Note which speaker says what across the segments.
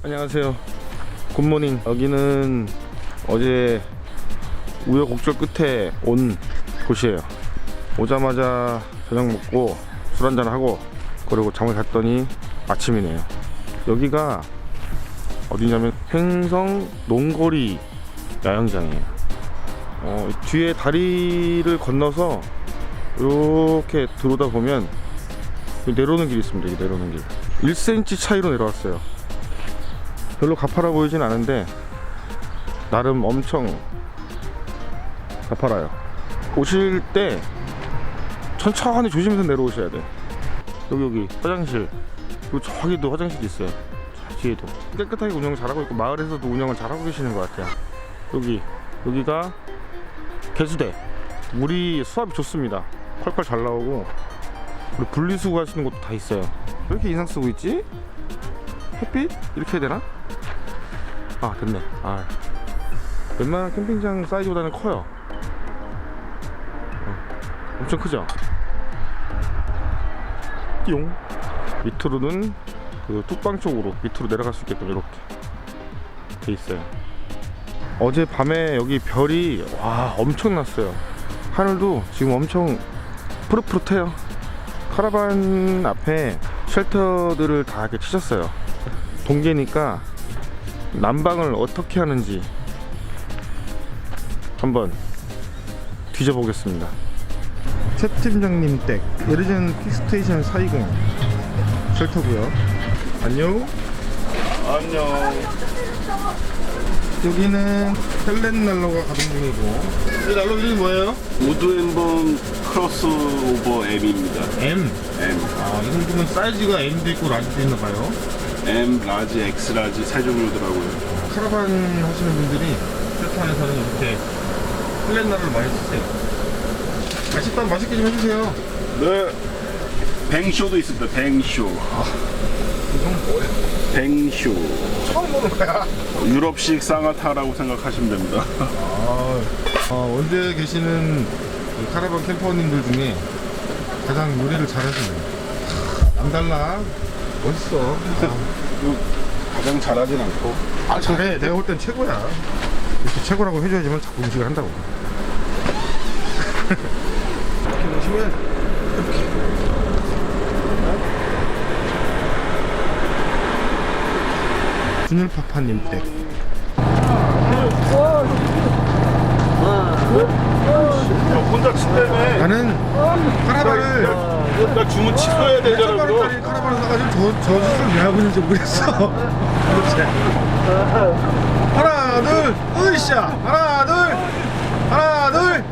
Speaker 1: 안녕하세요. 굿모닝. 여기는 어제 우여곡절 끝에 온 곳이에요. 오자마자 저녁 먹고 술 한잔 하고 그리고 장을 갔더니 아침이네요. 여기가 어디냐면 횡성 농거리 야영장이에요. 어, 뒤에 다리를 건너서 이렇게 들어오다 보면 내려오는 길이 있습니다. 여기 내려오는 길. 1cm 차이로 내려왔어요. 별로 가파라 보이진 않은데 나름 엄청 가파라요. 오실 때 천천히 조심해서 내려오셔야 돼. 여기 여기 화장실 그리고 저기도 화장실 있어요. 저 뒤에도 깨끗하게 운영 잘하고 있고 마을에서도 운영을 잘하고 계시는 것 같아요. 여기 여기가 개수대 물이 수압이 좋습니다. 펄펄 잘 나오고 그리고 분리수거 하시는 곳도 다 있어요. 왜 이렇게 인상 쓰고 있지? 햇빛 이렇게 해야 되나? 아 됐네. 아 웬만한 캠핑장 사이즈보다는 커요. 어, 엄청 크죠? 띠용 밑으로는 그 뚝방 쪽으로 밑으로 내려갈 수 있게끔 이렇게 돼 있어요. 어제 밤에 여기 별이 와 엄청났어요. 하늘도 지금 엄청 푸릇푸릇해요. 카라반 앞에 쉘터들을 다 이렇게 치셨어요. 동계니까 난방을 어떻게 하는지 한번 뒤져보겠습니다. 최 팀장님 댁 에르젠 픽스테이션 420 쉘터고요. 안녕.
Speaker 2: 안녕.
Speaker 1: 여기는 펠렛 난로가 가동 중이고 이 난로 이름이 뭐예요?
Speaker 2: 우드 엠번 크로스 오버 M입니다.
Speaker 1: M.
Speaker 2: M,
Speaker 1: 아, 이 정도면 사이즈가 M도 있고 라지도 있나 봐요.
Speaker 2: M, 라지, X 라지 세 종류더라고요.
Speaker 1: 카라반 하시는 분들이 쉘터 안에서는 이렇게 난로를 많이 쓰세요. 맛있다 맛있게 좀 해주세요.
Speaker 2: 네. 뱅쇼도 있습니다. 뱅쇼.
Speaker 1: 이건 뭐예요?
Speaker 2: 뱅쇼.
Speaker 1: 처음 보는 거야.
Speaker 2: 유럽식 쌍화타라고 생각하시면 됩니다.
Speaker 1: 아, 어, 원주에 계시는 그 카라반 캠퍼님들 중에 가장 요리를 잘하시네요. 남달라. 멋있어.
Speaker 2: 가장 잘하진 않고.
Speaker 1: 아, 잘해. 내가 볼 땐 최고야. 이렇게 최고라고 해줘야지만 자꾸 음식을 한다고. 이렇게 보시면, 이렇게. 준율파파님 댁. 저, 저 짓을 왜 하고 있는지 모르겠어. 하나, 둘, 으쌰! 하나, 둘! 하나, 둘!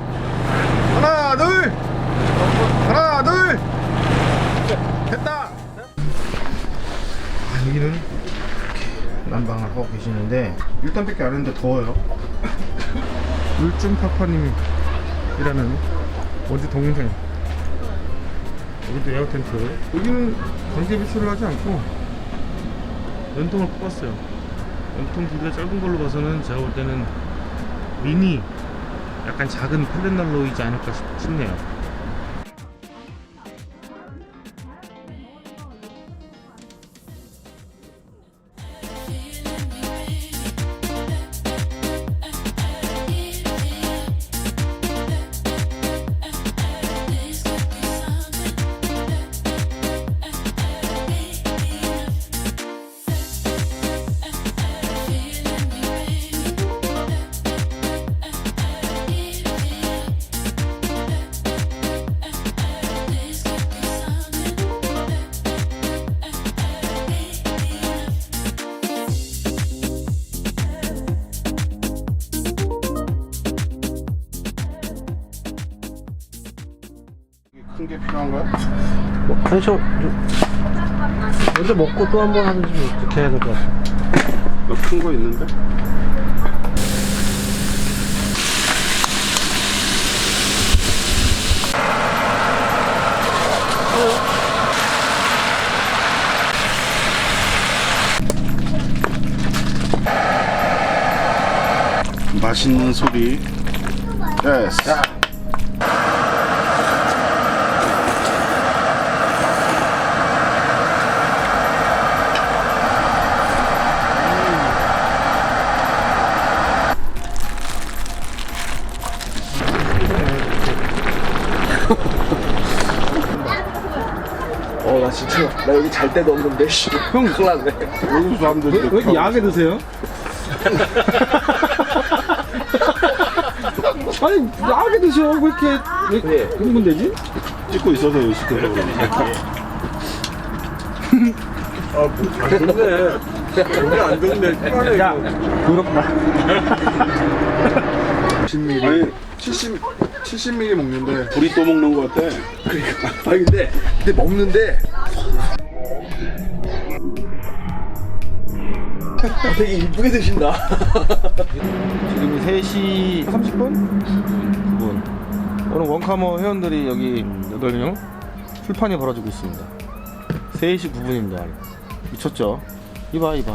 Speaker 1: 하나, 둘! 하나, 둘! 됐다! 아, 여기는 이렇게 난방을 하고 계시는데, 일단밖에 안 했는데 더워요. 울준파파님이라는 원주 동생. 여기도 에어 텐트. 여기는 강제 배출을 하지 않고 연통을 뽑았어요. 연통 길이가 짧은 걸로 봐서는 제가 볼 때는 미니 약간 작은 펠렛 난로이지 않을까 싶- 싶네요.
Speaker 3: 아니 저, 저 먼저 먹고 또 한 번 하든지 뭐 그렇게 해야 될 것 같아요
Speaker 2: 큰 거 있는데? 맛있는 소리. 예스.
Speaker 4: 어 나 여기 잘 데도 없는데 형 큰일 났네.
Speaker 2: 여기서 사람들이
Speaker 3: 왜 이렇게 야하게 드세요? 아니 야하게 드셔 왜 이렇게 왜 흥분되지?
Speaker 2: 찍고 있어서 의식해서. 그러는데.
Speaker 4: 안 좋네.
Speaker 3: 야 부럽다.
Speaker 2: 아니 70 70ml 먹는데. 우리 또 먹는 거 같아.
Speaker 4: 아니 근데 근데 먹는데 되게 이쁘게 드신다
Speaker 1: 지금 3시 30분? 9분. 오늘 원카머 회원들이 여기 8명 출판이 벌어지고 있습니다. 3시 9분입니다. 미쳤죠? 이봐, 이봐.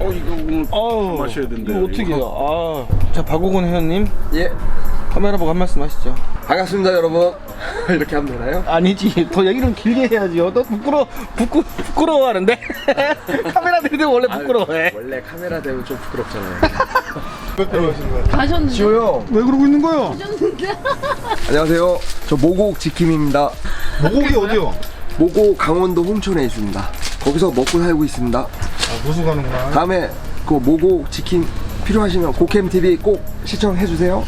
Speaker 2: 어 이거 오늘
Speaker 1: 어우,
Speaker 2: 마셔야 된대요,
Speaker 1: 이거 어떻게 해요? 아. 자, 박오근 회원님,
Speaker 4: 예
Speaker 1: 카메라 보고 한 말씀 하시죠.
Speaker 4: 반갑습니다 여러분 이렇게 하면 되나요?
Speaker 1: 아니지, 더 얘기를 길게 해야지요. 너 부끄러, 부끄, 부끄러워하는데? 카메라 들이대 원래 부끄러워해.
Speaker 4: 원래 카메라 대면 좀 부끄럽잖아요
Speaker 5: 가셨는데
Speaker 4: 지호 형
Speaker 2: 왜 그러고 있는 거야?
Speaker 4: 안녕하세요 저 모곡 지킴입니다
Speaker 2: 모곡이 어디요?
Speaker 4: 모곡 강원도 홍천에 있습니다 거기서 먹고 살고 있습니다
Speaker 2: 아 무수 가는구나.
Speaker 4: 다음에 그 모곡 치킨 필요하시면 고캠 TV 꼭 시청해 주세요.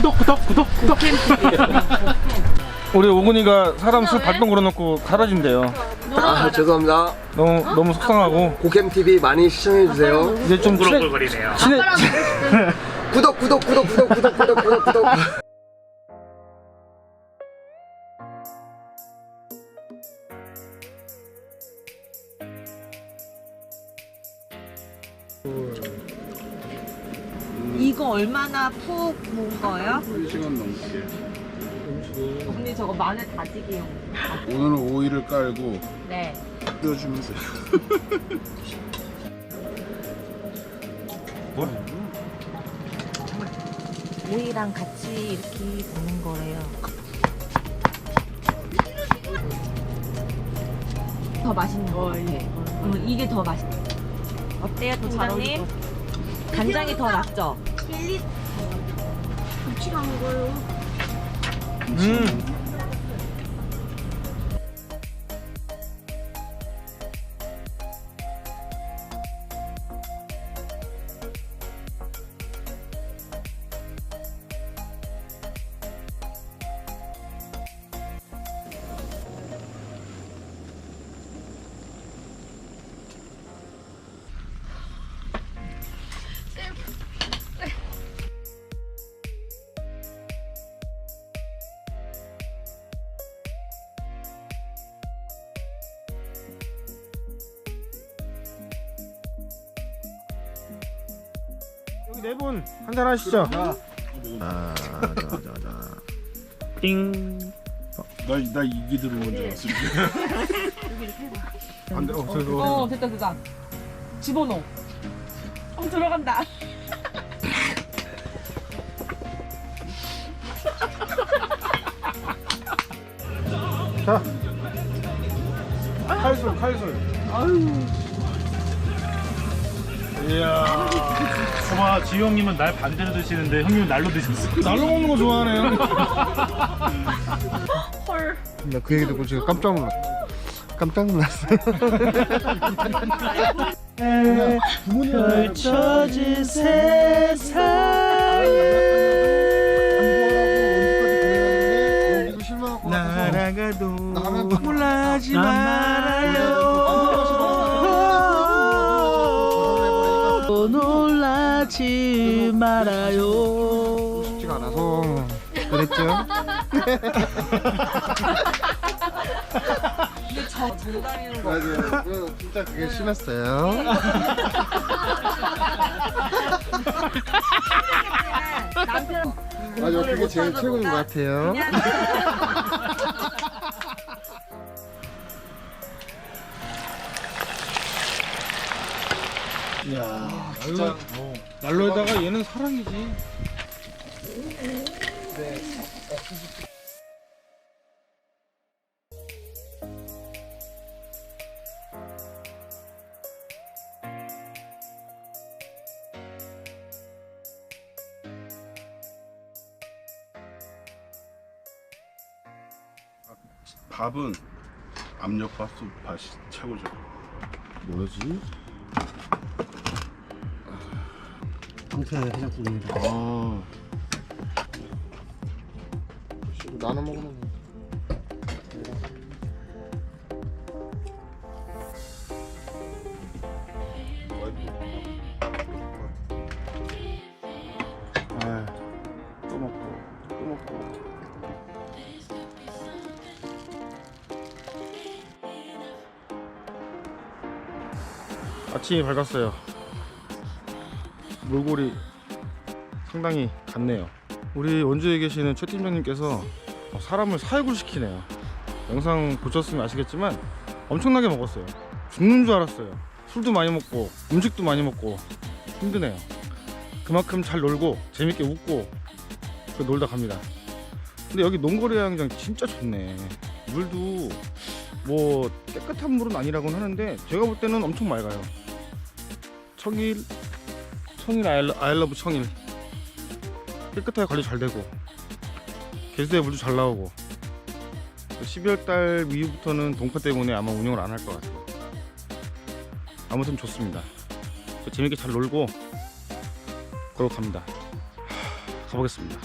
Speaker 1: 우리 오근이가 사람 술 발병 걸어놓고 사라진대요.
Speaker 4: 아 죄송합니다.
Speaker 1: 너무, 너무 속상하고.
Speaker 4: 고캠 TV 많이 시청해 주세요.
Speaker 1: 이제 좀 친해, 친해,
Speaker 4: 구독 구독 구독 구독 구독 구독 구독 구독.
Speaker 5: 얼마나 푹 모은 거예요?
Speaker 2: 1시간 넘게.
Speaker 5: 언니 저거 마늘 다지기용
Speaker 2: 오늘은 오이를 깔고
Speaker 5: 네
Speaker 2: 뜯어주면서.
Speaker 5: 오이랑 같이 이렇게 먹는 거래요 더 맛있는 거 같아 응, 이게 더 맛있 어때요 팀장님? 간장이 더 낫죠?
Speaker 1: 김치가 안 걸려. 음. 네분 한잔 하시죠.
Speaker 2: 나나 이기 들어온 줄 알았어. 안돼 어 저거.
Speaker 5: 어 됐다 됐다 집어넣어 어 들어간다
Speaker 1: 자. 칼술, 칼술.
Speaker 6: 와 지우 형님은 날 반대로 드시는데 형님은 날로 드셨어.
Speaker 1: 날로 먹는 거 좋아하네요.
Speaker 3: 나그 얘기 듣고 지금 깜짝 놀랐어 깜짝 놀랐어요
Speaker 6: 펼쳐진 세상.
Speaker 3: 날아가도
Speaker 6: 놀라지
Speaker 3: 말 아요
Speaker 6: 놀라지 말아요.
Speaker 3: 쉽지가 않아서 그랬죠?
Speaker 5: 근데 저 정답이는 거
Speaker 3: 맞아요 그 진짜 그게 심했어요.
Speaker 5: 남편
Speaker 3: 맞아 그게 제일 최고인 것 같아요
Speaker 1: 야, 날로, 어. 날로에다가 뭐. 얘는 사랑이지.
Speaker 2: 밥은 압력밥솥 밥이 최고죠.
Speaker 1: 뭐지?
Speaker 3: 강태 해장국입니다.
Speaker 1: 아.
Speaker 4: 나눠 먹으면
Speaker 1: 먹고. 아침이 밝았어요 몰골이 상당히 갔네요 우리 원주에 계시는 최 팀장님께서 사람을 사육을 시키네요 영상 보셨으면 아시겠지만 엄청나게 먹었어요 죽는 줄 알았어요 술도 많이 먹고 음식도 많이 먹고 힘드네요 그만큼 잘 놀고 재밌게 웃고 그 놀다 갑니다. 근데 여기 농거리 야영장 진짜 좋네. 물도 뭐 깨끗한 물은 아니라고는 하는데 제가 볼 때는 엄청 맑아요. 청일 청일 아일러, 아일러브 청일 깨끗하게 관리 잘 되고 개수대 물도 잘 나오고 12월 달 이후부터는 동파 때문에 아마 운영을 안 할 것 같아요. 아무튼 좋습니다. 재밌게 잘 놀고 그러고 갑니다. 하, 가보겠습니다.